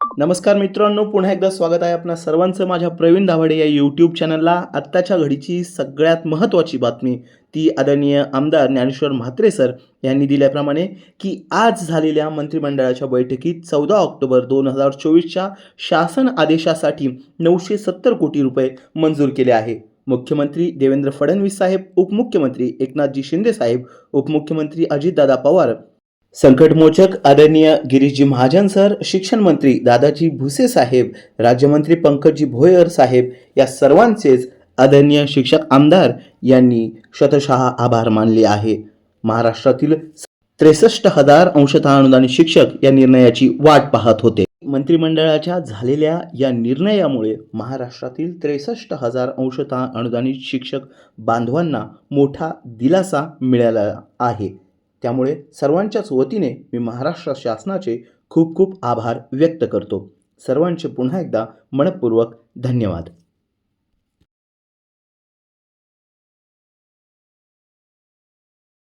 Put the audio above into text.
नमस्कार मित्रांनो पुन्हा एकदा स्वागत आहे आपणा सर्वांचं माझ्या प्रवीण दाभाडे या यूट्यूब चॅनलला आत्ताच्या घडीची सगळ्यात महत्त्वाची बातमी ती आदरणीय आमदार ज्ञानेश्वर म्हात्रे सर यांनी दिल्याप्रमाणे की आज झालेल्या मंत्रिमंडळाच्या बैठकीत चौदा ऑक्टोबर दोन हजार चोवीसच्या शासन आदेशासाठी नऊशे सत्तर कोटी रुपये मंजूर केले आहे. मुख्यमंत्री देवेंद्र फडणवीस साहेब उपमुख्यमंत्री एकनाथजी शिंदे साहेब उपमुख्यमंत्री अजितदादा पवार संकटमोचक आदरणीय गिरीशजी महाजन सर शिक्षण मंत्री दादाजी भुसे साहेब राज्यमंत्री पंकजजी भोयर साहेब या सर्वांचेच आदरणीय शिक्षक आमदार यांनी शतशः आभार मानले आहे. महाराष्ट्रातील त्रेसष्ट हजार अंशतः अनुदानित शिक्षक या निर्णयाची वाट पाहत होते. मंत्रिमंडळाच्या झालेल्या या निर्णयामुळे महाराष्ट्रातील त्रेसष्ट हजार अंशतः अनुदानित शिक्षक बांधवांना मोठा दिलासा मिळाला आहे. त्यामुळे सर्वांच्याच वतीने मी महाराष्ट्र शासनाचे खूप खूप आभार व्यक्त करतो. सर्वांचे पुन्हा एकदा मनपूर्वक धन्यवाद.